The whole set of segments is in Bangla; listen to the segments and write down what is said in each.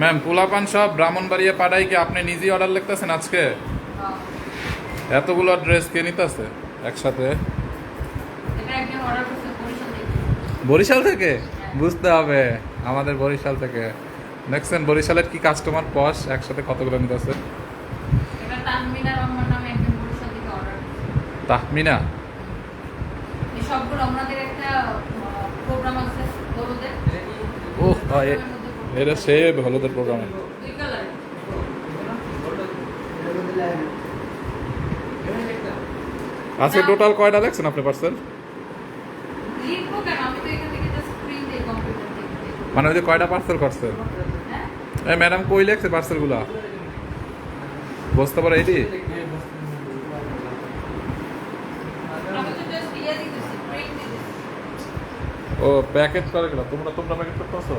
ম্যাম পোলাপান সব ব্রাহ্মণবাড়িয়া পাড়ায় কি আপনি নিজেই অর্ডার লিখতেছেন আজকে? এতগুলো ড্রেস কে নিতেছে একসাথে? বরিশাল থেকে। বুঝতে হবে আমাদের বরিশাল থেকে। দেখছেন বরিশালের কি কাস্টমার পশ একসাথে কতগুলো নিতেছে? তাহমিনা সবগুলো আমাদের একটা প্রোগ্রাম আছে ও এটা সে হলুদের প্রোগ্রামে আজকে টোটাল কয়টা দেখছেন আপনি পার্সেল মানে ওই যে কয়টা পার্সেল করছেন হ্যাঁ? এই ম্যাডাম কই লেখছে পার্সেলগুলো বুঝতে পারো এটি? দিতেছি ও প্যাকেট করে গেল। তোমরা তোমরা প্যাকেট করতেছো?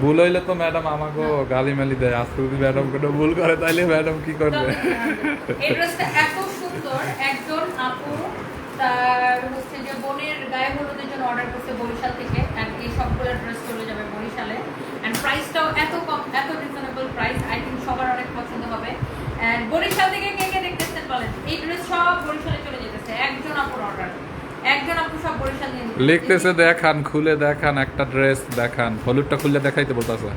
ভুল হইলে তো ম্যাডাম আমাকে গালি মালি দেয়। আজকে যদি ম্যাডাম কোনো ভুল করে তাইলে ম্যাডাম কি করবে? এই ড্রেসটা এত সুন্দর। একজন আপু তার হচ্ছে যে বোনের গায়ে হলুদের জন্য অর্ডার করছে বরিশাল থেকে এই সবগুলো ড্রেস চলে যাবে বরিশালে। এন্ড প্রাইসটাও এত কম এত রিজনেবল প্রাইস আই থিঙ্ক সবার অনেক পছন্দ হবে। এন্ড বরিশাল থেকে কে কে দেখতেছেন বলেন? এই ড্রেস সব বরিশালে চলে যেতেছে একজন আপুর অর্ডার একজন আপু সব বরিশাল নিয়ে নিতেছে। লিখতেছে দেখান খুলে দেখান একটা ড্রেস দেখান। হলুদটা খুলে দেখাইতে বলতেছে।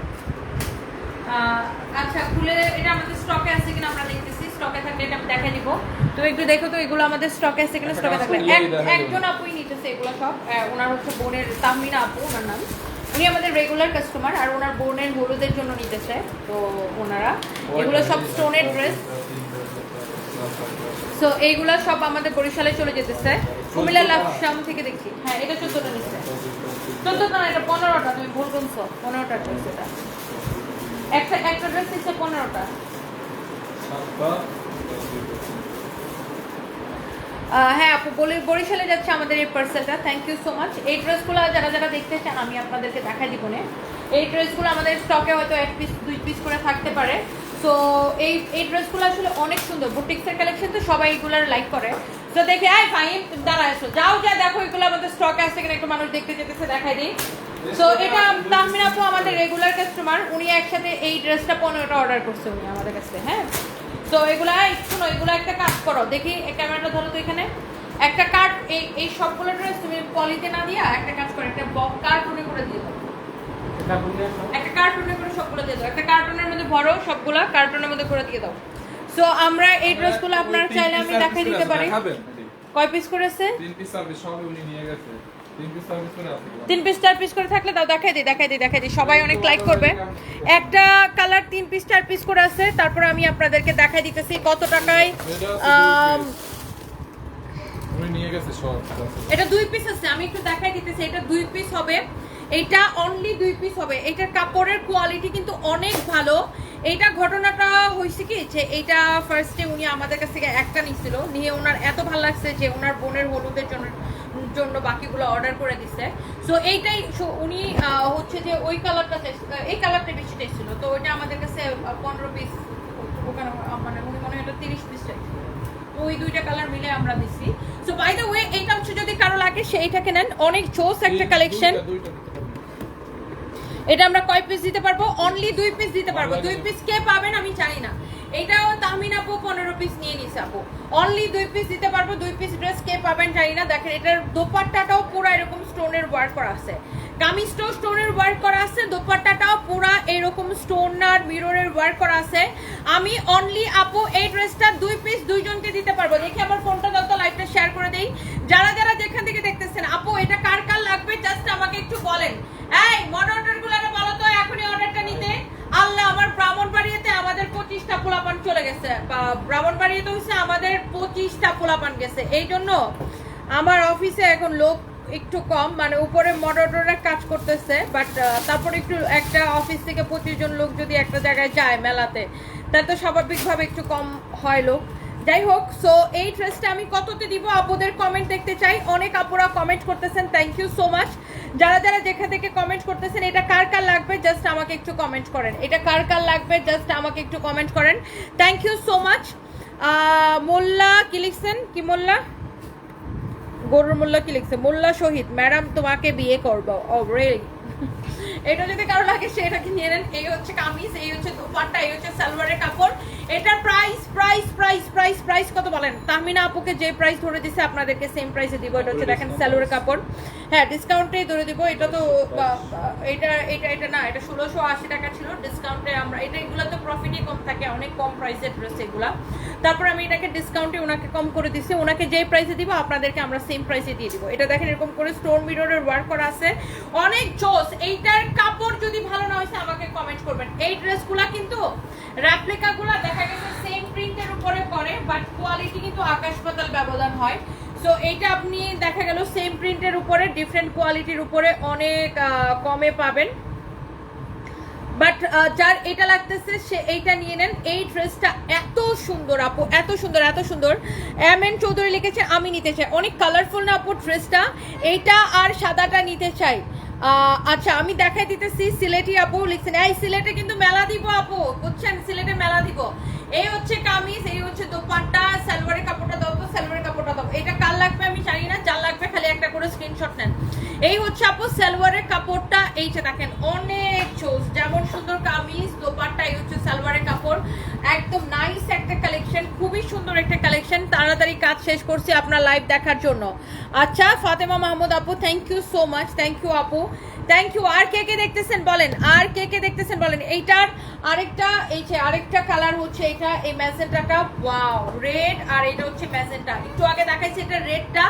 আচ্ছা খুলে এটা আমাদের স্টকে আছে কিনা আমরা দেখতেছি। স্টকে থাকলে এটা আমি দেখাই দিব। তো একটু দেখো তো এগুলো আমাদের স্টকে আছে কিনা স্টকে থাকলে। একজন আপুই নিতেছে এগুলো সব। ওনার হচ্ছে বোনের তাহমিনা আপু ওনার নাম। উনি আমাদের রেগুলার কাস্টমার আর ওনার বোনের হলুদের জন্য নিতেছে তো ওনারা। এগুলো সব স্টোনের ড্রেস সো এইগুলো সব আমাদের বরিশালে চলে যেতেছে। কুমিল্লা লাকসাম থেকে দেখি। হ্যাঁ এটা চোদ্দটা নিচ্ছে। চোদ্দটা না, এটা পনেরোটা, তুমি ভুল বলছো। পনেরোটা ড্রেস এটা। একটা একটা ড্রেস নিচ্ছে পনেরোটা। হ্যাঁ আপু, বলে, বরিশালে যাচ্ছে আমাদের এই পার্সেলটা থ্যাংক ইউ সো মাচ এই ড্রেসগুলো যারা যারা দেখতে চান, আমি আপনাদেরকে দেখাই দিব এই ড্রেসগুলো আমাদের স্টকে হয়তো এক পিস দুই পিস করে থাকতে পারে। তো এই এই ড্রেসগুলো আসলে অনেক সুন্দর। বুটিক্সের কালেকশন তো সবাই এগুলার লাইক করে। তো দেখে আয় ফাইন দাঁড়া, এসো। যাও, যা, দেখো, এগুলো আমাদের স্টকে আছে কিনা, একটু মানুষ দেখতে যেতেছে, দেখাই দিই। তো এটা তাহমিন আপু আমাদের রেগুলার কাস্টমার উনি একসাথে এই ড্রেসটা পনেরোটা অর্ডার করছে উনি আমাদের কাছে হ্যাঁ? তো এগুলা শোনো, এগুলো একটা কাজ করো। দেখি ক্যামেরাটা ধরো তো এখানে। একটা কার্ড এই এই সবগুলো ড্রেস তুমি পলিতে না দিয়া একটা কাজ করো, একটা বক কার্টুনে করে দিয়ে দাও। একটা কার্টুনে করে সবগুলো দিয়ে দাও। একটা কার্টুনের মধ্যে ভরো সবগুলো কার্টুনের মধ্যে করে দিয়ে দাও। সো আমরা এই ড্রেসগুলো আপনারা চাইলে আমি দেখাই দিতে পারি। কয় পিস করেছে তিন পিস সার্ভিস সব উনি নিয়ে গেছে। তিন পিস চার পিস করে থাকলে দাও দেখাই দিই দেখাই দিই দেখাই দিই। সবাই অনেক লাইক করবে। একটা কালার তিন পিস চার পিস করে আছে। তারপরে আমি আপনাদেরকে দেখাই দিতেছি কত টাকায় এটা দুই পিস আছে আমি একটু দেখাই দিতেছি এটা দুই পিস হবে। এটা অনলি দুই পিস হবে। এটার কাপড়ের কোয়ালিটি কিন্তু অনেক ভালো। এইটা ঘটনাটা হয়েছে কি যে এইটা ফার্স্টে উনি আমাদের কাছ থেকে একটা নিছিল। নিয়ে ওনার এত ভালো লাগছে যে ওনার বোনের হলুদের জন্য জন্য বাকিগুলো অর্ডার করে দিচ্ছে সো এইটাই উনি হচ্ছে যে ওই কালারটা এই কালারটা বেশি চাইছিল তো ওইটা আমাদের কাছে পনেরো পিস ওখানে মানে উনি মনে হয় এটা তিরিশ পিস চাইছিল তো ওই দুইটা কালার মিলে আমরা দিছি। সো বাই দ্য ওয়ে এইটা হচ্ছে যদি কারও লাগে সেইটাকে নেন। অনেক জোস একটা কালেকশন এটা আমরা কয় পিস দিতে পারব? অনলি দুই পিস দিতে পারব। দুই পিস কে পাবেন আমি জানি না। এটাও তামিন আপু পনেরো পিস নিয়ে নিস আপু। অনলি দুই পিস দিতে পারব দুই পিস ড্রেস কে পাবেন জানি না। দেখেন এটার দোপাট্টাটাও পুরো এরকম স্টোনের ওয়ার্ক করা আছে। কামিজটাও স্টোনের ওয়ার্ক করা আছে দোপাট্টাটাও পুরা এরকম স্টোন আর মিররের ওয়ার্ক করা আছে। আমি অনলি আপু এই ড্রেসটা দুই পিস দুইজনকে দিতে পারব। দেখি আমার ফোনটা দাও তো লাইভটা শেয়ার করে দেই। যারা যারা যেখান থেকে দেখতেছেন আপু এটা কার কার লাগবে? জাস্ট আমাকে একটু বলেন। এই মডারেটর গুলারে বলো তো এখনই অর্ডারটা নিতে আল্লাহ আমার ব্রাহ্মণবাড়িয়াতে আমাদের পঁচিশটা পোলাপান চলে গেছে। বা তো হচ্ছে আমাদের পঁচিশটা পোলাপান গেছে। এই জন্য আমার অফিসে এখন লোক একটু কম মানে উপরে মডারেটরের কাজ করতেছে বাট তারপর একটু একটা অফিস থেকে পঁচিশ জন লোক যদি একটা জায়গায় যায় মেলাতে, তাহলে তো স্বাভাবিকভাবে একটু কম হয় লোক। যাই হোক সো এই ড্রেসটা আমি কততে দিব? আপুদের কমেন্ট দেখতে চাই। অনেক আপুরা কমেন্ট করতেছেন থ্যাংক ইউ সো মাচ যারা যারা যেখান থেকে কমেন্ট করতেছেন, এটা কার কার লাগবে? জাস্ট আমাকে একটু কমেন্ট করেন। এটা কার কার লাগবে? জাস্ট আমাকে একটু কমেন্ট করেন। থ্যাংক ইউ সো মাচ মোল্লা কি লিখছেন? কি মোল্লা? গরুর মোল্লা কি লিখছে? মোল্লা শহীদ। ম্যাডাম, তোমাকে বিয়ে করব। ও রিয়েলি এটা যদি কারও লাগে সেটাকে নিয়ে নেন। এই হচ্ছে কামিজ এই হচ্ছে দোপাট্টা এই হচ্ছে সালোয়ারের কাপড়। এটার price price price price price কত বলেন? তামিনা আপুকে যে প্রাইস ধরে দিছে আপনাদেরকে সেম প্রাইসে দিব। এটা হচ্ছে দেখেন সালোয়ারের কাপড়। হ্যাঁ ডিসকাউন্টেই ধরে দিব। এটা তো এটা এটা এটা না এটা ষোলোশো আশি টাকা ছিল। ডিসকাউন্টে আমরা এটা এগুলো তো প্রফিটই কম থাকে অনেক কম প্রাইসের ড্রেস এগুলা। তারপর আমি এটাকে ডিসকাউন্টে ওনাকে কম করে দিছি। ওনাকে যে প্রাইসে দিব আপনাদেরকে আমরা সেম প্রাইসে দিয়ে দিব। এটা দেখেন এরকম করে স্টোন মিররের ওয়ার্ক করা আছে। অনেক জোস এইটার কাপড় যদি ভালো না হয়েছে, আমাকে কমেন্ট করবেন। এই ড্রেসগুলা কিন্তু রেপ্লিকাগুলা দেখা গেছে সেম প্রিন্টের উপরে করে বাট কোয়ালিটি কিন্তু আকাশ পাতাল ব্যবধান হয়। সো এইটা আপনি দেখা গেল সেম প্রিন্টের উপরে ডিফারেন্ট কোয়ালিটির উপরে অনেক কমে পাবেন। বাট যার এটা লাগতেছে, সে এইটা নিয়ে নেন। এই ড্রেসটা এত সুন্দর, আপু, এত সুন্দর এত সুন্দর। এম এন চৌধুরী লিখেছে, আমি নিতে চাই। অনেক কালারফুল না, আপু, ড্রেসটা। এইটা আর সাদাটা নিতে চাই। আচ্ছা আমি দেখাই দিতেছি, সিলেটি আপু লিখছেন, এই সিলেটে কিন্তু মেলা দিব আপু। বুঝছেন, সিলেটে মেলা দিব। এই হচ্ছে কামিজ, এই হচ্ছে দোপাট্টা, সালোয়ারের কাপড়টা দাও সালোয়ারের কাপড়টা দাও। এটা কার লাগবে আমি জানি না, যার লাগবে খালি একটা করে স্ক্রিনশট নেন। এই হচ্ছে আপু সালোয়ারের কাপড়টা এইটা দেখেন, অনেক চোজ, যেমন সুন্দর কামিজ, দোপাট্টা, এই হচ্ছে সালোয়ারের কাপড়। একদম নাইস একটা কালেকশন খুবই সুন্দর একটা কালেকশন তাড়াতাড়ি কাজ শেষ করছি আপনার লাইভ দেখার জন্য। আচ্ছা ফাতেমা মাহমুদ আপু thank you so much thank you আপু। থ্যাংক ইউ আর কে কে দেখতেছেন বলেন? আর কে কে দেখতেছেন বলেন? এইটার আরেকটা, এই যে আরেকটা কালার হচ্ছে এটা, এই ম্যাজেন্টাটা ওয়াও রেড আর এটা হচ্ছে ম্যাজেন্টা একটু আগে দেখাইছি এটা রেডটা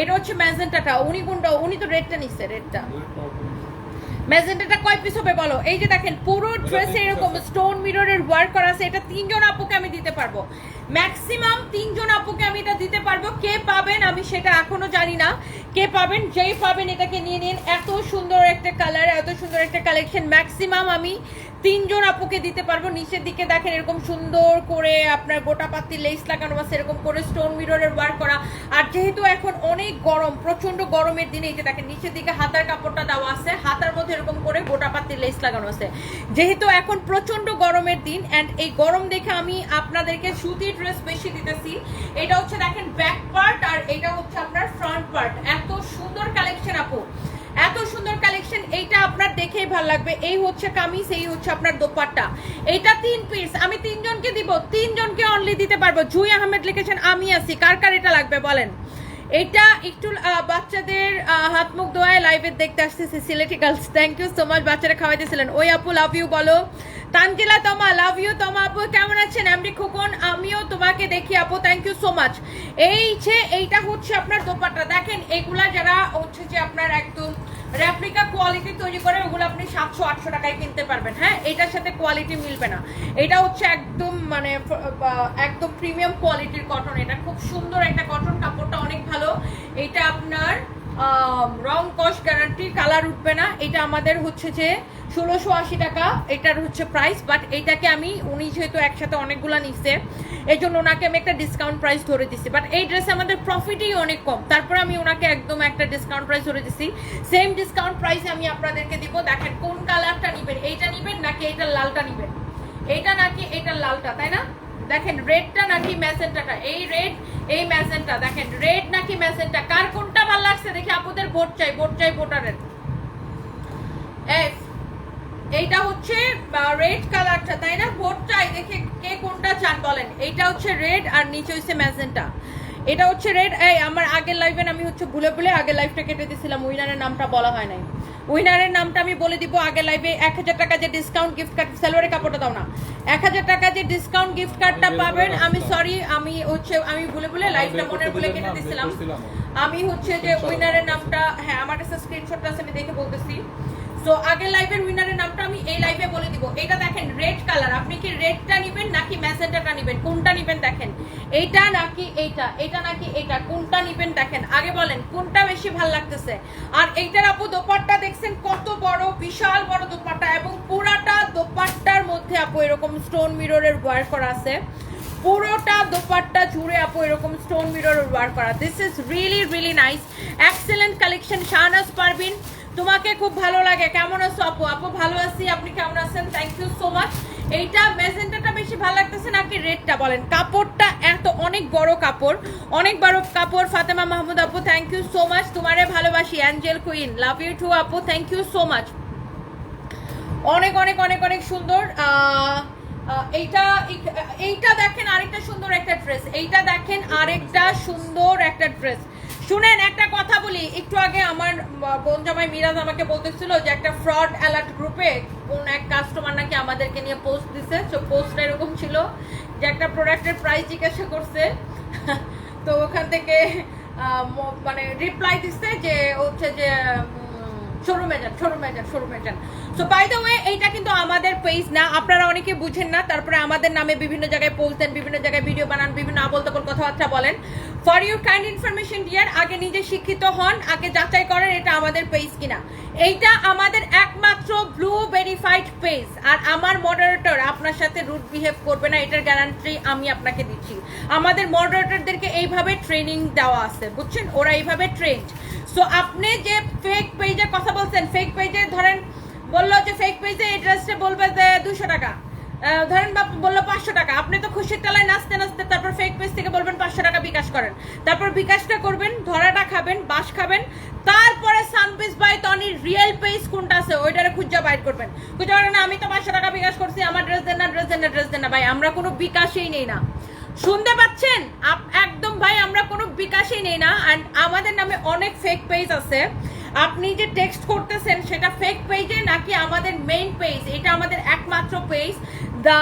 এটা হচ্ছে ম্যাজেন্টাটা উনি কোনটা? উনি তো রেডটা নিচ্ছে রেডটা ম্যাজেন্টাটা কয় পিস হবে বলো? এই যে দেখেন, পুরো ড্রেসে এরকম স্টোন মিররের ওয়ার্ক করা আছে। এটা তিনজন আপুকে আমি দিতে পারব। ম্যাক্সিমাম তিনজন আপুকে আমি এটা দিতে পারব। কে পাবেন আমি সেটা এখনও জানি না। কে পাবেন? যেই পাবেন এটাকে নিয়ে নিন। এত সুন্দর একটা কালার এত সুন্দর একটা কালেকশন ম্যাক্সিমাম আমি তিনজন আপুকে দিতে পারব। নিচের দিকে দেখেন এরকম সুন্দর করে আপনার গোটা পাত্তি লেস লাগানো আছে, এরকম করে স্টোন মিররের ওয়ার্ক করা। আর যেহেতু এখন অনেক গরম প্রচণ্ড গরমের দিনে, এই যে দেখেন, নিচের দিকে হাতার কাপড়টা দেওয়া আছে, হাতার মধ্যে এরকম করে গোটা পাত্তি লেস লাগানো আছে। যেহেতু এখন প্রচণ্ড গরমের দিন অ্যান্ড এই গরম দেখে আমি আপনাদেরকে সুতি ড্রেস বেশি দিতেছি। এটা হচ্ছে দেখেন ব্যাক পার্ট আর এটা হচ্ছে আপনার ফ্রন্ট পার্ট এত সুন্দর কালেকশন আপু। এত সুন্দর কালেকশন এইটা আপনার দেখেই ভালো লাগবে। এই হচ্ছে কামিজ, এই হচ্ছে আপনার দোপাট্টা। এইটা তিন পিস আমি তিনজনকে দিব, তিনজনকে অনলি দিতে পারব। জুই আহমেদ লিখেছেন, আমি আছি। কার কার এটা লাগবে বলেন? এটা একটু বাচ্চাদের হাত মুখ ধোয়ায় লাইভে দেখতে আসতেছে Sylheti girls thank you so much বাচ্চারা খাওয়াইতেছিলেন। ওই আপু লাভ ইউ বলো। তানজিলা তোমা লাভ ইউ তোমা আপু, কেমন আছেন? আমি খোকন, আমিও তোমাকে দেখি আপু থ্যাংক ইউ সো মাচ এই যে, এইটা হচ্ছে আপনার দোপাট্টা। দেখেন, এগুলা যারা হচ্ছে যে আপনার একদম রেপ্লিকা কোয়ালিটি তৈরি করে ওগুলো আপনি সাতশো, আটশো টাকায় কিনতে পারবেন। হ্যাঁ এটার সাথে কোয়ালিটি মিলবে না। এটা হচ্ছে একদম মানে একদম প্রিমিয়াম কোয়ালিটির কটন এটা খুব সুন্দর একটা কটন কাপড়টা অনেক ভালো। এটা আপনার রং কস গ্যারান্টি কালার উঠবে না। এটা আমাদের হচ্ছে যে ষোলোশো আশি টাকা, এটার হচ্ছে প্রাইস বাট এইটাকে আমি, উনি যেহেতু একসাথে অনেকগুলা নিচ্ছে এই জন্য ওনাকে আমি একটা ডিসকাউন্ট প্রাইস ধরে দিচ্ছি বাট এই ড্রেসে আমাদের প্রফিটই অনেক কম। তারপরে আমি ওনাকে একদম একটা ডিসকাউন্ট প্রাইস ধরে দিচ্ছি সেম ডিসকাউন্ট প্রাইসে আমি আপনাদেরকে দিব। দেখেন কোন কালারটা নিবেন, এইটা নিবেন নাকি এইটার লালটা নিবেন? এইটা নাকি এইটার লালটা, তাই না? দেখেন রেডটা নাকি ম্যাসেন্টাটা এই রেড এই ম্যাসেন্টা দেখেন রেড নাকি ম্যাসেন্টা কার কোনটা ভালো লাগছে দেখি আপুদের ভোট চাই ভোট চাই ভোটারের। এইটা হচ্ছে রেড কালারটা তাই না? ভোট চাই দেখে কে কোনটা চান বলেন। এইটা হচ্ছে রেড আর নিচে হচ্ছে ম্যাজেন্টা এটা হচ্ছে রেড এই আমার আগের লাইভে আমি হচ্ছে ভুলে ভুলে আগের লাইভটা কেটে দিয়েছিলাম। উইনারের নামটা বলা হয় নাই। উইনারের নামটা আমি বলে দিব আগের লাইভে এক হাজার টাকা যে ডিসকাউন্ট গিফট কার্ড স্যালোয়ারের কাপড়টা দাও না। এক হাজার টাকা যে ডিসকাউন্ট গিফট কার্ডটা পাবেন আমি সরি আমি হচ্ছে আমি ভুলে ভুলে লাইভটা মনে ভুলে কেটে দিয়েছিলাম। আমি হচ্ছে যে উইনারের নামটা হ্যাঁ আমার কাছে স্ক্রিনশটটা আছে আমি দেখে বলতেছি। সো আগের লাইভের উইনারের নামটা আমি এই লাইভে বলে দিব। এটা দেখেন রেড কালার আপনি কি রেডটা নেবেন নাকি ম্যাজেন্টাটা নেবেন? কোনটা নেবেন দেখেন? এইটা নাকি এইটা এটা নাকি এইটা, কোনটা নেবেন দেখেন? আগে বলেন, কোনটা বেশি ভালো লাগতেছে? আর এইটার আপু দোপাট্টা দেখছেন, কত বড়, বিশাল বড় দোপাট্টা এবং পুরাটা দোপাট্টার মধ্যে আপু এরকম স্টোন মিররের ওয়ার করা আছে। পুরোটা দোপাট্টা জুড়ে আপু এরকম স্টোন মিরর ওয়ার্ক করা। This is really really nice excellent collection Shahnaz Parvin তোমাকে খুব ভালো লাগে। কেমন আছো আপু? আপু, ভালো আছি। আপনি কেমন আছেন? থ্যাংক ইউ সো মাচ এইটা মেজেন্টাটা বেশি ভালো লাগতেছে নাকি রেডটা বলেন? কাপড়টা এত অনেক বড় কাপড়, অনেক বড় কাপড়। ফাতেমা মাহমুদ আপু থ্যাংক ইউ সো মাচ তোমারে ভালোবাসি, angel queen. Love you too আপু থ্যাংক ইউ সো মাচ অনেক অনেক অনেক অনেক সুন্দর। এইটা এইটা দেখেন আরেকটা সুন্দর একটা ড্রেস। এইটা দেখেন আরেকটা সুন্দর একটা ড্রেস। শুনেন, একটা কথা বলি। একটু আগে আমার বোন জামাই মিরাজ আমাকে বলতেছিল যে একটা ফ্রড অ্যালার্ট গ্রুপে কোন এক কাস্টমার নাকি আমাদেরকে নিয়ে পোস্ট দিছে। তো পোস্টটা এরকম ছিল যে একটা প্রোডাক্টের প্রাইস জিজ্ঞাসা করছে। তো ওখান থেকে মানে রিপ্লাই দিচ্ছে যে হচ্ছে যে শোরুমে যান শোরুমে যান শোরুমে যান। সো বাই দ্য ওয়ে এইটা কিন্তু আমাদের পেজ না। আপনারা অনেকে বুঝেন না। তারপরে আমাদের নামে বিভিন্ন জায়গায় পোস্ট দেন, বিভিন্ন জায়গায় ভিডিও বানান, বিভিন্ন আবল তাবল কথাবার্তা বলেন। For your kind information dear আগে নিজে শিক্ষিত হন, আগে যাচাই করেন এটা আমাদের পেজ কিনা। এইটা আমাদের একমাত্র ব্লু ভেরিফাইড পেজ আর আমার মডারেটর আপনার সাথে রুট বিহেভ করবে না, এটার গ্যারান্টি আমি আপনাকে দিচ্ছি। আমাদের মডারেটরদেরকে এইভাবে ট্রেনিং দেওয়া আছে, বুঝছেন? ওরা এইভাবে ট্রেন্ড সো আপনি যে ফেক পেজে কথা বলছেন ফেক পেজে ধরেন বলল যে ফেক পেজে এই বলবে যে দুশো টাকা। ধরেন বা বলল পাঁচশো টাকা। আপনি তো খুশির তলায় নাচতে নাচতে তারপর ফেক পেজ থেকে বলবেন পাঁচশো টাকা বিকাশ করেন। তারপর বিকাশটা করবেন, ধরাটা খাবেন বাস খাবেন। তারপরে সানপিস বাই টনির রিয়েল পেজ কোনটা আছে, ওইটারে খুঁজে বাইর করবেন। খুঁজে পারেন আমি তো পাঁচশো টাকা বিকাশ করছি, আমার ড্রেস দেন না ড্রেস দেন না ড্রেস দেন না। ভাই, আমরা কোনো বিকাশেই নেই না। শুনতে পাচ্ছেন? একদম ভাই, আমরা কোনো বিকাশই নেই না। অ্যান্ড আমাদের নামে অনেক ফেক পেজ আছে। আপনি যে টেক্সট করতেছেন, সেটা ফেক পেজে নাকি আমাদের মেইন পেজ এটা আমাদের একমাত্র page the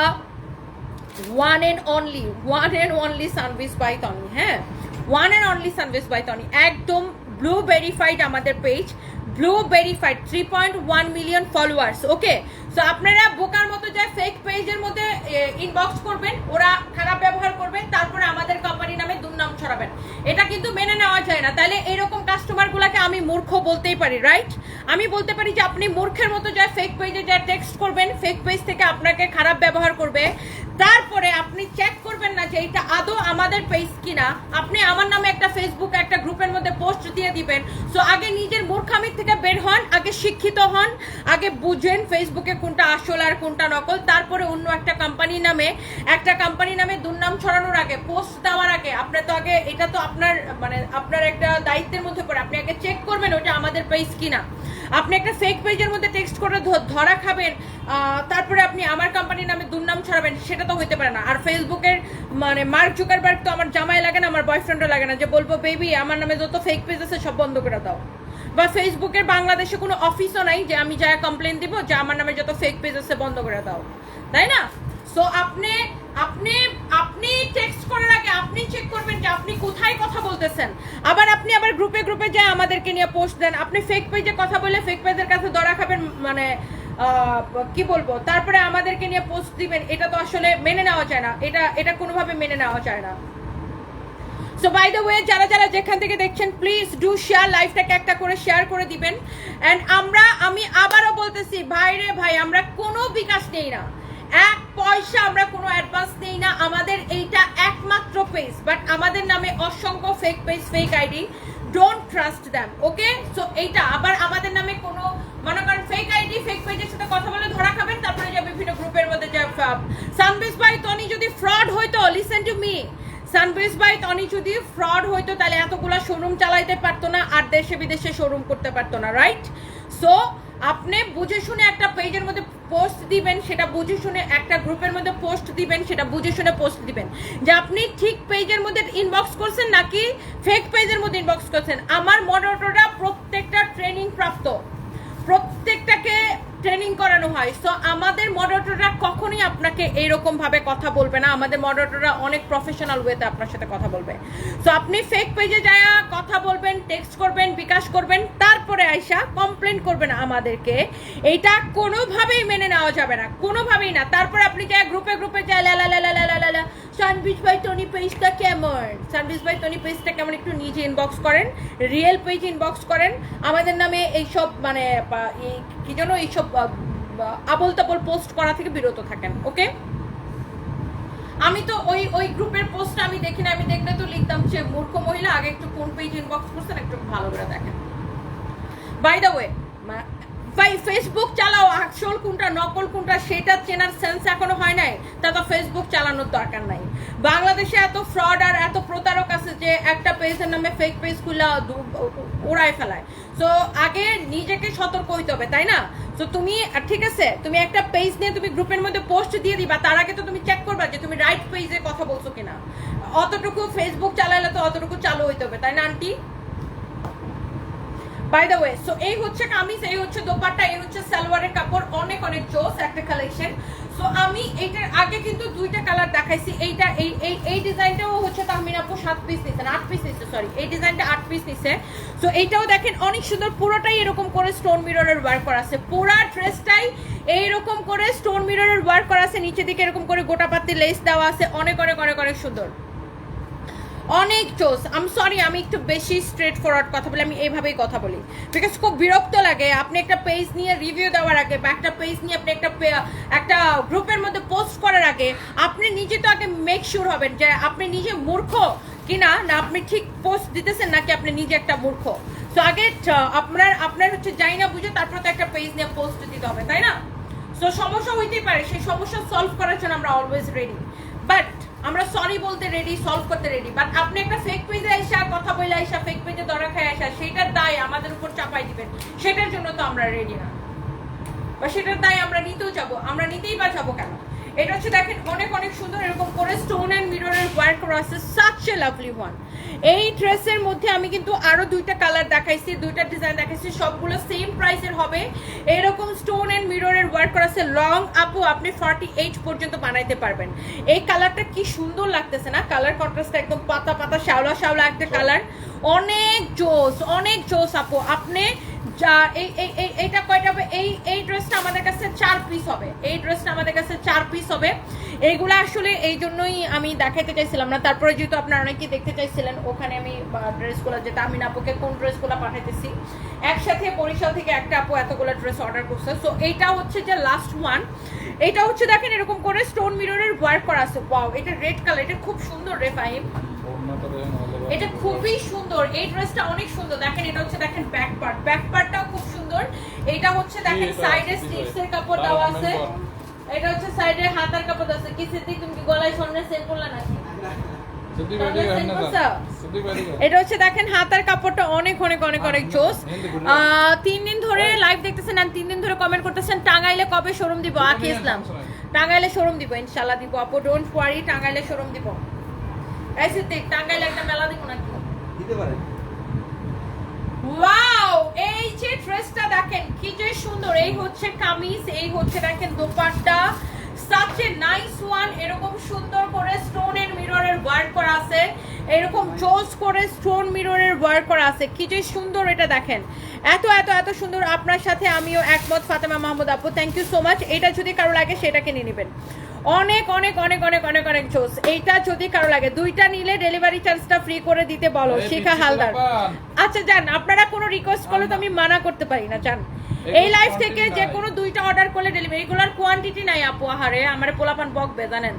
one and only one and only service by Tony হ্যাঁ? One and only service by Tony একদম ব্লু ভেরিফাইড আমাদের page blue verified three point one million followers okay so আপনারা বোকার মতো যে ফেক পেজের মধ্যে ইনবক্স করবেন, ওরা খারাপ ব্যবহার করবেন, তারপরে আমাদের কোম্পানি নামে দুর্নাম ছড়াবেন। এটা কিন্তু মেনে নেওয়া যায় না। তাহলে এরকম কাস্টমারগুলোকে আমি মূর্খ বলতেই পারি রাইট আমি বলতে পারি যে, আপনি মূর্খের মতো যা ফেক পেজে যা টেক্সট করবেন ফেক পেজ থেকে আপনাকে খারাপ ব্যবহার করবে। তারপরে আপনি চেক করবেন না যে, এটা আদৌ আমাদের পেজ কিনা। আপনি আমার নামে একটা ফেসবুক একটা গ্রুপের মধ্যে পোস্ট দিয়ে দিবেন। সো আগে নিজের মূর্খামি থেকে বের হন, আগে শিক্ষিত হন, আগে বুঝেন ফেসবুকে কোনটা আসল আর কোনটা নকল, তারপরে অন্য একটা কোম্পানি নামে, একটা কোম্পানি নামে দুর্নাম ছড়ানোর আগে পোস্ট দেওয়ার আগে, আপনার তো আগে এটা তো আপনার মানে আপনার একটা দায়িত্বের মধ্যে পড়ে। আপনি আগে চেক করবেন ওটা আমাদের পেজ কিনা। আপনি একটা ফেক পেজের মধ্যে টেক্সট করে ধরা খাবেন তারপরে আপনি আমার কোম্পানির নামে দুর্নাম ছড়াবেন, সেটা তো হইতে পারে না। আর ফেসবুকের মানে মার্ক জুকারবার্গ তো আমার জামাই লাগে না, আমার বয়ফ্রেন্ডও লাগে না, যে বলব বেবি আমার নামে যত ফেক পেজ আছে, সব বন্ধ করে দাও। বা ফেসবুকের বাংলাদেশে কোনো অফিসও নাই যে আমি যা কমপ্লেন দিব, যে আমার নামে যত ফেক পেজ আছে বন্ধ করে দাও। তাই না? সো আপনি আপনি আপনি টেক্সট করার আগে আপনি চেক করবেন যে আপনি কোথায় কথা বলতেছেন। আবার আপনি আবার গ্রুপে গ্রুপে যায় আমাদেরকে নিয়ে পোস্ট দেন। আপনি ফেক পেজে কথা বলে ফেক পেজের কাছে ধরা খাবেন মানে কি বলব? তারপরে আমাদেরকে নিয়ে পোস্ট দিবেন। এটা তো আসলে মেনে নেওয়া যায় না। এটা এটা কোনোভাবে মেনে নেওয়া যায় না। সো বাই দ্য ওয়ে যারা যারা যেখান থেকে দেখছেন প্লিজ ডু শেয়ার লাইভটাকে একটা করে শেয়ার করে দিবেন। অ্যান্ড আমরা, আমি আবারও বলতেছি, ভাই রে ভাই, আমরা কোনো বিকাশ নেই না। এক পয়সা আমরা কোনো অ্যাডভান্স নেই না। আমাদের এইটা একমাত্র পেজ বাট আমাদের নামে অসংখ্য fake page fake ID don't trust them okay so এইটা, আবার আমাদের নামে কোনো, মনে করেন ফেক আইডি ফেক পেজের সাথে কথা বলে ধরা খাবেন, তারপরে যে বিভিন্ন গ্রুপের মধ্যে যে সানবিস ভাই তনি যদি ফ্রড হইতো লিসেন টু মি সানবিস বাই টনি, যদি ফ্রড হইতো, তাহলে এতগুলো শোরুম চালাইতে পারতো না, আর দেশে বিদেশে শোরুম করতে পারতো না রাইট সো আপনি বুঝে শুনে একটা পেজের মধ্যে পোস্ট দিবেন, সেটা বুঝে শুনে একটা গ্রুপের মধ্যে পোস্ট দিবেন, সেটা বুঝে শুনে পোস্ট দিবেন। যে আপনি ঠিক পেজের মধ্যে ইনবক্স করছেন, নাকি ফেক পেজের মধ্যে ইনবক্স করছেন? আমার মডারেটররা প্রত্যেকটা ট্রেনিং প্রাপ্ত। প্রত্যেকটাকে ট্রেনিং করানো হয়। সো আমাদের মডারেটররা কখনোই আপনাকে এইরকম ভাবে কথা বলবে না। আমাদের মডারেটররা অনেক প্রফেশনাল ওয়েতে আপনার সাথে কথা বলবে। সো আপনি ফেক পেজে যায় কথা বলবেন টেক্সট করবেন, বিকাশ করবেন, তারপরে আইসা কমপ্লেন করবেন আমাদেরকে। এইটা কোনোভাবেই মেনে নেওয়া যাবে না। কোনোভাবেই না। তারপরে আপনি যায় গ্রুপে গ্রুপে যায় লা লা লা লা লা লা লা সানবিজ ভাই টনি পেজটা কেমন? সানবিজ ভাই টনি পেজটা কেমন? একটু নিজে ইনবক্স করেন। রিয়েল পেজ ইনবক্স করেন। আমাদের নামে এইসব মানে কি যেন এইসব আবল তাবল পোস্ট করা থেকে বিরত থাকেন, ওকে? আমি তো ওই ওই গ্রুপের পোস্ট আমি দেখি না, আমি দেখলে তো লিখতাম যে মূর্খ মহিলা, আগে একটু কোন পেজ ইনবক্স করছেন, একটু ভালো করে দেখেন। বাই দ্য ওয়ে ভাই ফেসবুক চালাও, আসল কোনটা, নকল কোনটা, সেটা চেনার সেন্স এখনও হয় নাই। তা তো ফেসবুক চালানোর দরকার নাই। বাংলাদেশে এত ফ্রড আর এত প্রতারক আছে যে একটা পেজের নামে ফেক পেজ খুলে উড়ায় ফেলায়। তো আগে নিজেকে সতর্ক হইতে হবে, তাই না? তো তুমি ঠিক আছে, তুমি একটা পেজ নিয়ে তুমি গ্রুপের মধ্যে পোস্ট দিয়ে দিবা, তার আগে তো তুমি চেক করবা যে তুমি রাইট পেজে কথা বলছো কিনা। অতটুকু ফেসবুক চালাইলে তো অতটুকু চালু হইতে হবে, তাই না aunty by the way so এই হচ্ছে কামিজ, এই হচ্ছে দোপাট্টা, এই হচ্ছে সালোয়ারের কাপড়, অনেক অনেক জোস একটা কালেকশন সো আমি এইটার আগে কিন্তু দুইটা কালার দেখাইছি। এইটা, এই এই এই ডিজাইনটাও হচ্ছে তাহমিন আপু সাত পিস নিছেন আট পিস নিচ্ছে সরি এই ডিজাইনটা আট পিস নিছে। সো এইটাও দেখেন, অনেক সুন্দর, পুরোটাই এরকম করে স্টোন মিররের ওয়ার্ক করা আছে। পুরা ড্রেসটাই এইরকম করে স্টোন মিররের ওয়ার্ক করা আছে। নিচে দিকে এরকম করে গোটা পাতি লেস দেওয়া আছে। অনেক অনেক অনেক অনেক সুন্দর। অনেক চোস আম সরি আমি একটু বেশি স্ট্রেট ফরওয়ার্ড কথা বলি, আমি এইভাবেই কথা বলি। বিকজ খুব বিরক্ত লাগে, আপনি একটা পেজ নিয়ে রিভিউ দেওয়ার আগে বা একটা পেজ নিয়ে আপনি একটা একটা গ্রুপের মধ্যে পোস্ট করার আগে, আপনি নিজে তো আগে মেক শিওর হবেন যে আপনি নিজে মূর্খ কিনা, না আপনি ঠিক পোস্ট দিতেছেন নাকি আপনি নিজে একটা মূর্খ। তো আগে আপনার আপনার হচ্ছে যাই না বুঝে তারপর তো একটা পেজ নিয়ে পোস্ট দিতে হবে, তাই না? সো সমস্যা হইতেই পারে, সেই সমস্যা সলভ করার জন্য আমরা অলওয়েজ রেডি বাট আমরা সরি বলতে রেডি সলভ করতে রেডি বাট আপনি একটা ফেক পেজে আইসা, কথা বলে আইসা ফেক পেজে ধরা খায় আসা সেটার দায় আমাদের উপর চাপাই দিবেন। সেটার জন্য তো আমরা রেডি না। বা সেটার দায় আমরা নিতেও যাব। আমরা নিতেই বা যাব কেন? এটা হচ্ছে দেখেন অনেক অনেক সুন্দর এরকম করে স্টোন অ্যান্ড মিররের ওয়ার্ক করা আছে সাচ এ লাভলি ওয়ান এই ড্রেসের মধ্যে আমি কিন্তু আরও দুইটা কালার দেখাইছি দুইটা ডিজাইন দেখাইছি সবগুলো সেম প্রাইসের হবে। এরকম স্টোন অ্যান্ড মিররের ওয়ার্ক করা আছে লং আপু আপনি ফর্টি এইট পর্যন্ত বানাইতে পারবেন। এই কালারটা কি সুন্দর লাগতেছে না? কালার কন্ট্রাস্টটা একদম পাতা পাতা শ্যাওলা শ্যাওলা একটা কালার অনেক জোস অনেক জোস আপু। আপনি যা এই এই এই এইটা কয়টা হবে? এই এই ড্রেসটা আমাদের কাছে চার পিস হবে। এই কাছে চার পিস হবে। এইগুলো আসলে এই জন্যই আমি দেখাইতে চাইছিলাম না। তারপরে যেহেতু আপনারা অনেকেই দেখতে চাইছিলেন ওখানে আমি ড্রেসগুলো যেটা আমি আপুকে কোন ড্রেসগুলো পাঠাইতেছি একসাথে বরিশাল থেকে একটা আপু এতগুলো ড্রেস অর্ডার করছে। সো এইটা হচ্ছে যে লাস্ট ওয়ান এটা হচ্ছে দেখেন এরকম করে স্টোন মিররের ওয়ার্ক করা আছে। ওয়াও এটা রেড কালার এটা খুব সুন্দর রে ফাহিম। এটা খুবই সুন্দর। এই ড্রেসটা অনেক সুন্দর। দেখেন এটা হচ্ছে দেখেন ব্যাক পার্ট ব্যাক পার্টটাও খুব সুন্দর। এটা হচ্ছে দেখেন সাইডে স্লিভস এর কাপড় দেওয়া আছে। এটা হচ্ছে সাইডে হাতার কাপড় আছে। কিসের দিক তুমি কি গলায় স্বর্ণের সেল করলা নাকি? এটা হচ্ছে দেখেন হাতার কাপড়টা অনেক অনেক অনেক অনেক জোস। তিন দিন ধরে লাইভ দেখতেছেন আর তিন দিন ধরে কমেন্ট করতেছেন টাঙ্গাইলে কবে শোরুম দিব? আখি ইসলাম। টাঙ্গাইলে শোরুম দিব ইনশাল্লাহ দিব। আপু ডোন্ট ওয়ারি টাঙ্গাইলে শোরুম দিব। এই সিদ্দিক টাঙ্গাইলে একটা মেলা দিব নাকি? দিতে পারেন। ওয়াও এই যে ড্রেসটা দেখেন, কি যে সুন্দর। এই হচ্ছে কামিজ, এই হচ্ছে দেখেন দোপাট্টা। এ নাইস ওয়ান এরকম সুন্দর করে স্টোন এর মিররের ওয়ার্ক করা আছে। এরকম জোস করে স্টোন মিররের ওয়ার্ক করা আছে। কি যে সুন্দর এটা দেখেন। এত এত এত সুন্দর। আপনার সাথে আমিও একমত ফাতেমা মাহমুদ আপু। থ্যাংক ইউ সো মাচ এটা যদি কারও লাগে সেটাকে নিয়ে নেবেন। অনেক অনেক অনেক অনেক অনেক অনেক জোস এইটা যদি কারও লাগে দুইটা নিলে ডেলিভারি চার্জটা ফ্রি করে দিতে বলো শিখা হালদার। আচ্ছা যান আপনারা কোনো রিকোয়েস্ট করলে তো আমি মানা করতে পারি না যান এই লাইফ থেকে যে কোনো দুইটা অর্ডার করলে ডেলিভারি এগুলোর কোয়ান্টিটি নাই আপু আহারে। আমার পোলাপান বকবে জানেন।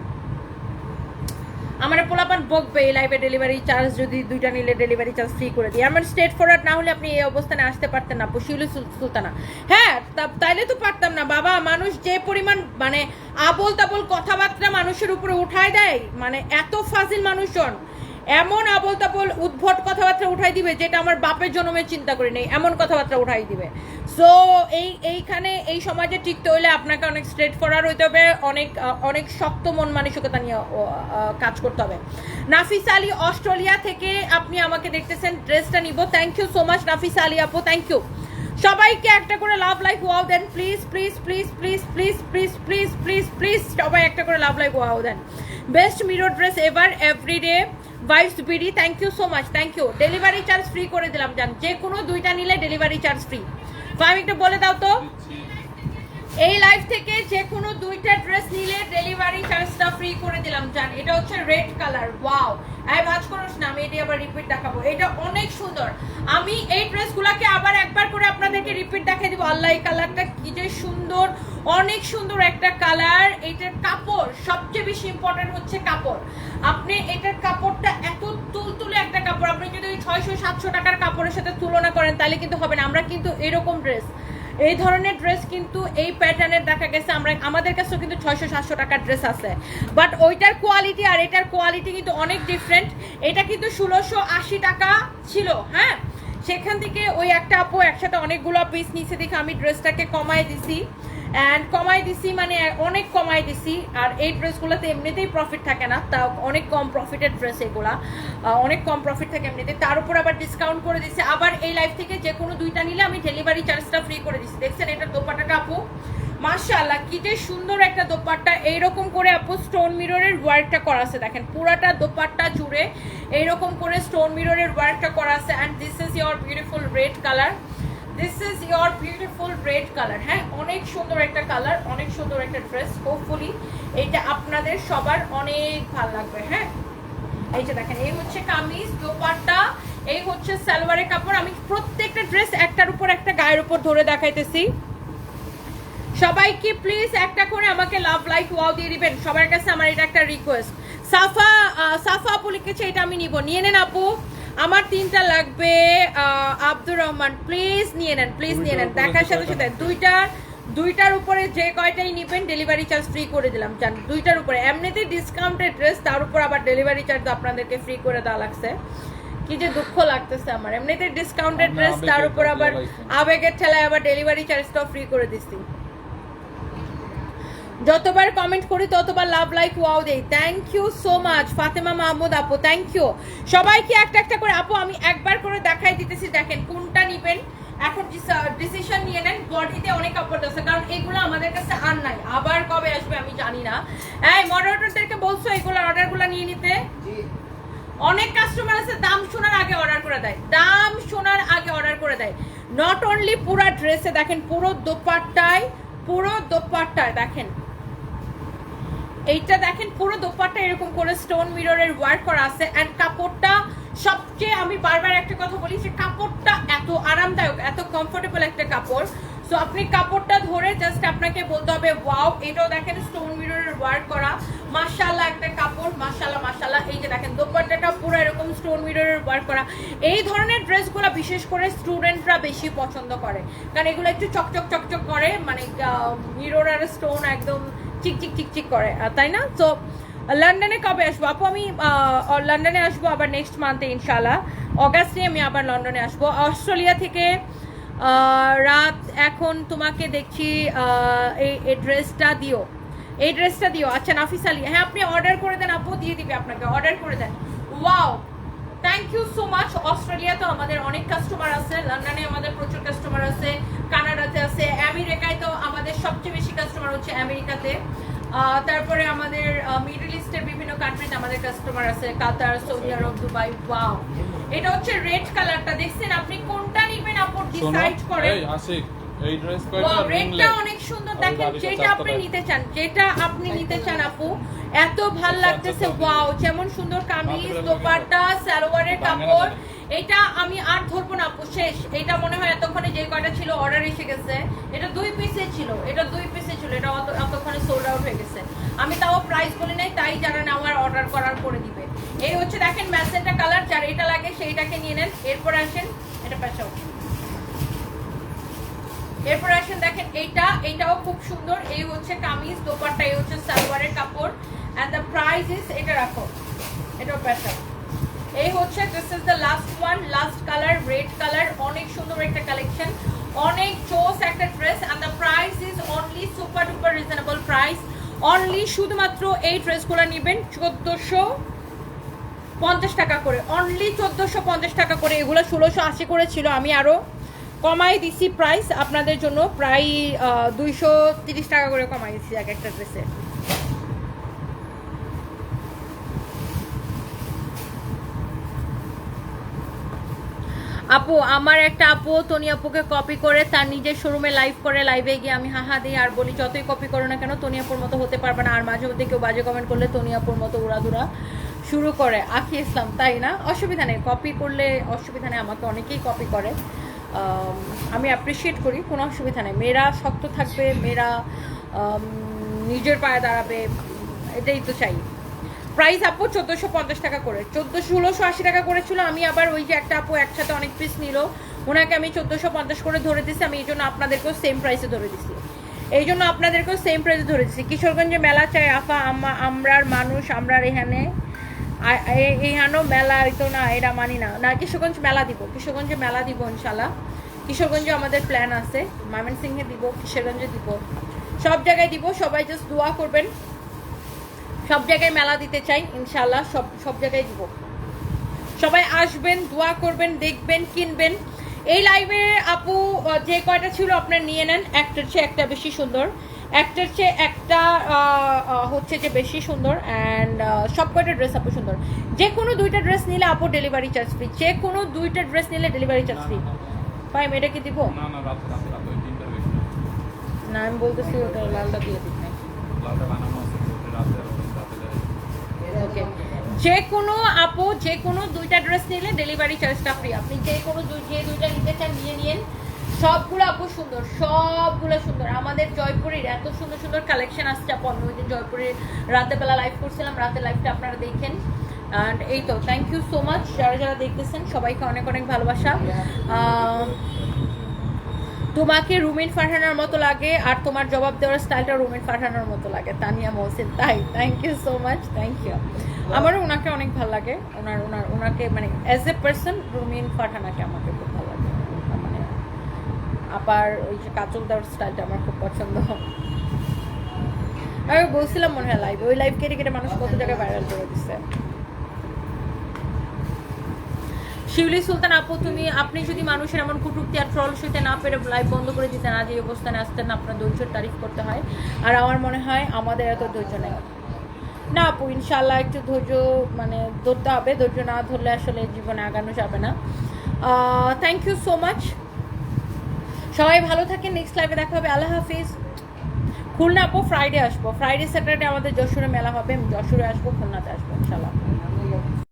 আমার পোলাপান বকবে, এই লাইভে ডেলিভারি চার্জ যদি দুইটা নিলে ডেলিভারি চার্জ ফ্রি করে দিই। আমার স্টেট ফরওয়ার্ড না হলে আপনি এই অবস্থানে আসতে পারতেন না শিউলি সুলতানা। হ্যাঁ তাইলে তো পারতাম না। বাবা, মানুষ যে পরিমাণ মানে আবল তাবল কথাবার্তা মানুষের উপরে উঠায় দেয় মানে এত ফাজিল মানুষজন। এমন আবল তাবল উদ্ভট কথাবার্তা উঠাই দিবে যেটা আমার বাপের জন্মে চিন্তা করি নেই, এমন কথাবার্তা উঠাই দিবে। সো এই, এইখানে, এই সমাজে টিকতে হলে আপনাকে অনেক স্ট্রেট ফরওয়ার্ড হইতে হবে, অনেক অনেক শক্ত মন মানসিকতা নিয়ে কাজ করতে হবে। নাফিস আলী অস্ট্রেলিয়া থেকে আপনি আমাকে দেখতেছেন, ড্রেসটা নিব। Thank you so much Nafis Ali আপু থ্যাংক ইউ সবাইকে একটা করে love like wow then please please please please please please please please please সবাই একটা করে love like wow then best mirror dress ever everyday vice BD thank you so much thank you delivery charge free করে দিলাম, জান যে কোনো দুইটা নিলে ডেলিভারি চার্জ ফ্রি আমি একটু বলে দাও তো। এই লাইভ থেকে যে কোনো দুইটা ড্রেস নিলে ডেলিভারি চার্জটা ফ্রি করে দিলাম, জান। এটা হচ্ছে রেড কালার ওয়াও আই ভাজ করিস না, আমি এটি আবার রিপিট দেখাবো। এটা অনেক সুন্দর। আমি এই ড্রেসগুলোকে আবার একবার করে আপনাদেরকে রিপিট দেখাই দিব। আল্লাহ, এই কালারটা কি যে সুন্দর। অনেক সুন্দর একটা কালার এটার কাপড়, সবচেয়ে বেশি ইম্পর্টেন্ট হচ্ছে কাপড়। আপনি এটার কাপড়টা এত তুলতুলে একটা কাপড়। আপনি যদি ছয়শো, সাতশো টাকার কাপড়ের সাথে তুলনা করেন, তাহলে কিন্তু হবে না। আমরা কিন্তু এরকম ড্রেস এই ধরনের ড্রেস কিন্তু এই প্যাটার্নের দেখা গেছে। আমরা আমাদের কাছেও কিন্তু ছয়শো, সাতশো টাকার ড্রেস আছে। বাট ওইটার কোয়ালিটি আর এটার কোয়ালিটি কিন্তু অনেক ডিফারেন্ট এটা কিন্তু ষোলোশো আশি টাকা ছিল হ্যাঁ? সেখান থেকে ওই একটা আপু একসাথে অনেকগুলো পিস নিচে দেখে আমি ড্রেসটাকে কমায় দিছি। অ্যান্ড কমাই দিছি মানে অনেক কমাই দিছি। আর এই ড্রেসগুলোতে এমনিতেই প্রফিট থাকে না তা অনেক কম প্রফিটের ড্রেস এগুলা। অনেক কম প্রফিট থাকে এমনিতে তার উপর আবার ডিসকাউন্ট করে দিচ্ছে আবার এই লাইফ থেকে যে কোনো দুইটা নিলে আমি ডেলিভারি চার্জটা ফ্রি করে দিচ্ছি দেখছেন এটার দোপাটাটা আপু? মাশাআল্লাহ, কি যে সুন্দর একটা দোপাট্টা। এইরকম করে আপু স্টোন মিররের ওয়ার্কটা করা আছে। দেখেন, পুরাটা দোপাট্টা জুড়ে এইরকম করে স্টোন মিররের ওয়ার্কটা করা আছে। And this is your beautiful red colour this is your beautiful red colour হ্যাঁ? অনেক সুন্দর একটা কালার অনেক সুন্দর একটা ড্রেস হোপফুলি এটা আপনাদের সবার অনেক ভালো লাগবে হ্যাঁ? এই যে দেখেন, এই হচ্ছে কামিজ, দোপাট্টা, এই হচ্ছে সালোয়ারের কাপড়। আমি প্রত্যেকটা ড্রেস একটার উপর একটা গায়ের উপর ধরে দেখাইতেছি। সবাইকে প্লিজ একটা করে আমাকে লাভ লাইক ওয়াও দিয়ে দিবেন। সবার কাছে আমার এটা একটা রিকোয়েস্ট সাফা সাফা আপু লিখেছে এটা আমি নিব। নিয়ে নেন আপু। আমার তিনটা লাগবে আব্দুর রহমান প্লিজ নিয়ে নেন প্লিজ নিয়ে নেন। দেখার সাথে সাথে দুইটার দুইটার উপরে যে কয়টাই নিবেন ডেলিভারি চার্জ ফ্রি করে দিলাম জান দুইটার উপরে। এমনিতেই ডিসকাউন্টেড ড্রেস তার উপর আবার ডেলিভারি চার্জ আপনাদেরকে ফ্রি করে দেওয়া লাগছে। কি যে দুঃখ লাগতেছে আমার। এমনিতে ডিসকাউন্টেড ড্রেস তার উপর আবার আবেগের ঠেলায় আবার ডেলিভারি চার্জটাও ফ্রি করে দিচ্ছি। যতবার কমেন্ট করি ততবার লাভ লাইক ওয়াও দেই। Thank you so much Fatema Mahmud আপু থ্যাংক ইউ সবাইকে একটা একটা করে আপু আমি একবার করে দেখাই দিতেছি দেখেন কোনটা নিবেন। এখন ডিসিশন নিয়ে নেন বডিতে অনেক কাপড় আছে কারণ এগুলো আমাদের কাছে আর নাই। আবার কবে আসবে আমি জানি না। এই মডারেটরদেরকে বলছো এগুলো অর্ডারগুলো নিয়ে নিতে? অনেক কাস্টমার আছে দাম শোনার আগে অর্ডার করে দেয়। দাম শোনার আগে অর্ডার করে দেয়। নট অনলি পুরো ড্রেসে দেখেন পুরো দোপাট্টায় পুরো দোপাট্টায় দেখেন। এইটা দেখেন, পুরো দোপাট্টা এরকম করে স্টোন মিররের ওয়ার্ক করা আছে এন্ড কাপড়টা সবচেয়ে আমি বারবার একটা কথা বলি যে কাপড়টা এত আরামদায়ক, এত কমফোর্টেবল একটা কাপড়। সো আপনি কাপড়টা ধরে জাস্ট আপনাকে বলতে হবে ওয়াও এটাও দেখেন স্টোন মিররের ওয়ার্ক করা। মাশাআল্লাহ একটা কাপড়, মাশাআল্লাহ মাশাআল্লাহ, এই যে দেখেন, দোপাট্টাটা পুরো এরকম স্টোন মিররের ওয়ার্ক করা। এই ধরনের ড্রেসগুলো বিশেষ করে স্টুডেন্টরা বেশি পছন্দ করে। কারণ এগুলো একটু চকচক চকচক করে মানে মিরর আর স্টোন একদম চিক চিক চিক চিক করে তাই না? তো লন্ডনে কবে আসব? আপু, আমি লন্ডনে আসব আবার নেক্সট মান্থে ইনশাল্লাহ অগাস্টে আমি আবার লন্ডনে আসব। অস্ট্রেলিয়া থেকে রাত এখন তোমাকে দেখছি এই ড্রেসটা দিও। এই ড্রেসটা দিও। আচ্ছা নাফিস আলী হ্যাঁ আপনি অর্ডার করে দেন আপু, দিয়ে দিবে আপনাকে। অর্ডার করে দেন। Wow thank you so much Australia তো আমাদের অনেক কাস্টমার আছে। লন্ডনে আমাদের প্রচুর কাস্টমার আছে। কানাডাতে আছে। আমেরিকায় তো আমাদের সবচেয়ে বেশি হচ্ছে আমেরিকাতে। তারপরে আমাদের মিডল ইস্টের বিভিন্ন কান্ট্রিতে আমাদের কাস্টমার আছে Qatar Saudi Arab Dubai wow এটা হচ্ছে রেড কালারটা দেখছেন আপনি কোনটা নেবেন আপনি ডিসাইড করেন। এই আশিক এই ড্রেস কয়টা রেডটা অনেক সুন্দর। দেখেন যেটা আপনি নিতে চান যেটা আপনি নিতে চান আপু এত ভালো লাগতেছে। ওয়াও যেমন সুন্দর কামিজ দোপাট্টা সালোয়ারের কাপড়। এটা আমি আর ধরবো না আপু শেষ। এটা মনে হয় এতক্ষণে যে কয়টা ছিল অর্ডার এসে গেছে। এটা দুই পিসে ছিল। এটা দুই পিসে ছিল এটা অত এতক্ষণে সোল্ড আউট হয়ে গেছে। আমি তাও প্রাইস বলি নাই, তাই যারা নেওয়ার অর্ডার করার করে দিবে। এই হচ্ছে দেখেন ম্যাসেন্টা কালার যার এটা লাগে সেইটাকে নিয়ে নেন। এরপর আসেন, এটা পেছাও এরপর আসেন দেখেন এইটা, এইটাও খুব সুন্দর। এই হচ্ছে কামিজ, দোপাট্টা, এই হচ্ছে সালোয়ারের কাপড়। এন্ড দ্য প্রাইস ইজ এটা রাখো। এটাও প্যাটার্ন এই হচ্ছে this is the last one last colour red colour অনেক সুন্দর একটা কালেকশন অনেক চোস একটা dress and the price is only super reasonable price only শুধুমাত্র এই ড্রেসগুলো নেবেন চোদ্দোশো পঞ্চাশ টাকা করে। অনলি চোদ্দোশো পঞ্চাশ টাকা করে। এগুলো ষোলোশো আশি করে ছিল। আমি আরও কমাই দিছি প্রাইস আপনাদের জন্য প্রায় দুইশো তিরিশ টাকা করে কমাই দিচ্ছি এক একটা ড্রেসে আপু, আমার একটা আপু, তনি আপুকে কপি করে তার নিজের শোরুমে লাইভ করে লাইভে গিয়ে আমি হাহা দিই আর বলি, যতই কপি করো না কেন, তনি আপুর মতো হতে পারবে না। আর মাঝে মধ্যে কেউ বাজে কমেন্ট করলে তনি আপুর মতো উড়াদুরা শুরু করে। আখি ইসলাম, তাই না? অসুবিধা নেই। কপি করলে অসুবিধা নেই, আমাকে অনেকেই কপি করে। আমি অ্যাপ্রিসিয়েট করি, কোনো অসুবিধা নেই। মেয়েরা শক্ত থাকবে, মেয়েরা নিজের পায়ে দাঁড়াবে, এটাই তো চাই। প্রাইস আপু চোদ্দোশো পঞ্চাশ টাকা করে। চোদ্দোশো, ষোলোশো আশি টাকা করেছিল। আমি আবার ওই যে একটা আপু একসাথে অনেক পিস নিল। ওনাকে আমি চোদ্দোশো পঞ্চাশ করে ধরে দিছি আমি এই জন্য আপনাদেরকেও সেম প্রাইসে ধরে দিছি এই জন্য আপনাদেরকেও সেম প্রাইসে ধরে দিছি কিশোরগঞ্জে মেলা চাই, আফা আমরার মানুষ, আমরার এখানে। এইখানেও মেলা তো না, এটা মানি না। না, কিশোরগঞ্জ মেলা দিব। কিশোরগঞ্জে মেলা দিব ইনশাল্লাহ কিশোরগঞ্জে আমাদের প্ল্যান আছে। ময়মনসিংহে দিব, কিশোরগঞ্জে দিব। সব জায়গায় দিব। সবাই জাস্ট দোয়া করবেন। সব জায়গায় মেলা দিতে চাই ইনশাল্লাহ সব সব জায়গায় দিব। সবাই আসবেন দোয়া করবেন দেখবেন কিনবেন। এই লাইভে আপু যে কয়টা ছিল আপনার নিয়ে নেন। একটার চেয়ে একটা বেশি সুন্দর। একটার চেয়ে একটা হচ্ছে যে বেশি সুন্দর। অ্যান্ড সব কয়টা ড্রেস আপু সুন্দর? যে কোনো দুইটা ড্রেস নিলে আপু ডেলিভারি চার্জ ফ্রি যে কোনো দুইটা ড্রেস নিলে ডেলিভারি চার্জ ফ্রি ভাই এটা কি দিব? না আমি বলতেছি ওটা লালটা দিয়ে দিই। ওকে। যে কোনো আপু, যে কোনো দুইটা ড্রেস নিলে ডেলিভারি চার্জটা ফ্রি আপনি যে কোনো যে দুইটা নিতে চান, নিয়ে নিন। সবগুলো আপু সুন্দর, সবগুলো সুন্দর। আমাদের জয়পুরের এত সুন্দর সুন্দর কালেকশন আসছে আপু। আমি ওই দিন জয়পুরের রাতের বেলা লাইভ করছিলাম, রাতের লাইভটা আপনারা দেখেন। অ্যান্ড এই তো থ্যাংক ইউ সো মাচ যারা যারা দেখতেছেন, সবাইকে অনেক অনেক ভালোবাসা। তোমাকে রুমিন ফারহানার মতো লাগে আর তোমার জবাব দেওয়ার স্টাইলটা রুমিন ফারহানার মতো লাগে। তানিয়া মহসিন তাই thank you so much thank you আমারও ওনাকে অনেক ভালো লাগে। ওনার ওনার ওনাকে মানে অ্যাজ এ পার্সন রুমিন ফারহানাকে আমাকে খুব ভালো লাগে। মানে আবার ওই যে কাজল দেওয়ার স্টাইলটা আমার খুব পছন্দ। আমি বলছিলাম মনে হয় লাইভ ওই লাইভ কেটে কেটে মানুষ কত জায়গায় ভাইরাল করে দিচ্ছে শিউলি সুলতান আপু, তুমি, আপনি যদি মানুষের এমন কুটুক্তি আর ট্রল সইতে না পেরে লাইভ বন্ধ করে দিতেন, আজ এই অবস্থানে আসতেন আপনার ধৈর্যের তারিফ করতে হয়। আর আমার মনে হয় আমাদের এত ধৈর্য নেই। না আপু ইনশাল্লাহ একটু ধৈর্য মানে ধরতে হবে, ধৈর্য না ধরলে আসলে জীবনে আগানো যাবে না। থ্যাংক ইউ সো মাচ সবাই ভালো থাকেন নেক্সট লাইভে দেখা হবে, আল্লাহ হাফিজ। খুলনা আপু ফ্রাইডে আসব। ফ্রাইডে স্যাটারডে আমাদের যশোরে মেলা হবে যশোরে আসব, খুলনাতে আসব ইনশাল্লাহ